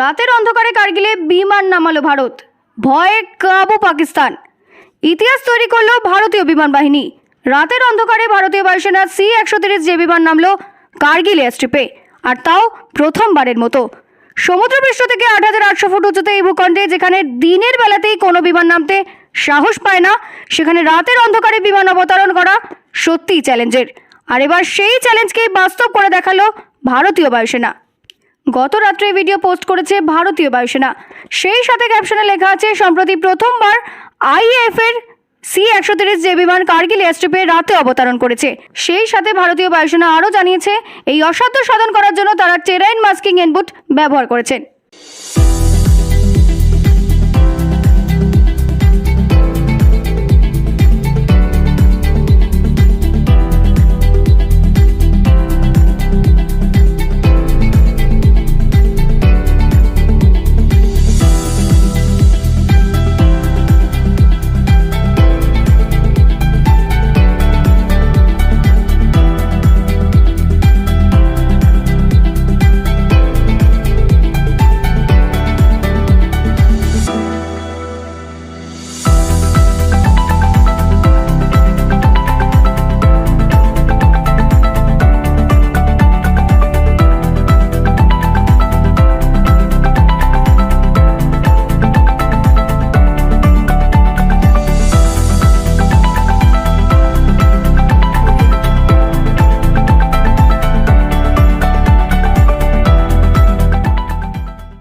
রাতের অন্ধকারে কার্গিলে বিমান নামালো ভারত। ভয়ে কাবু পাকিস্তান। ইতিহাস তৈরি করল ভারতীয় বিমান বাহিনী। রাতের অন্ধকারে ভারতীয় বায়ুসেনা সি একশো তিরিশ যে বিমান নামলো কার্গিল এয়ারস্ট্রিপে আর তাও প্রথমবারের মতো। সমুদ্রপৃষ্ঠ থেকে আট হাজার আটশো ফুট উঁচুতে এই ভূখণ্ডে, যেখানে দিনের বেলাতেই কোনো বিমান নামতে সাহস পায় না, সেখানে রাতের অন্ধকারে বিমান অবতরণ করা সত্যিই চ্যালেঞ্জের। আর এবার সেই চ্যালেঞ্জকেই বাস্তব করে দেখাল ভারতীয় বায়ুসেনা। গত রাত্রে ভিডিও পোস্ট করেছে ভারতীয় বায়ুসেনা। সেই সাথে ক্যাপশনে লেখা আছে, সম্প্রতি প্রথমবার আইএফ এর সি একশো তিরিশ যে বিমান কার্গিল এয়ারস্ট্রিপে রাতে অবতরণ করেছে। সেই সাথে ভারতীয় বায়ুসেনা আরও জানিয়েছে, এই অসাধ্য সাধন করার জন্য তারা টেরাইন মাস্কিং এনবুট ব্যবহার করেছেন।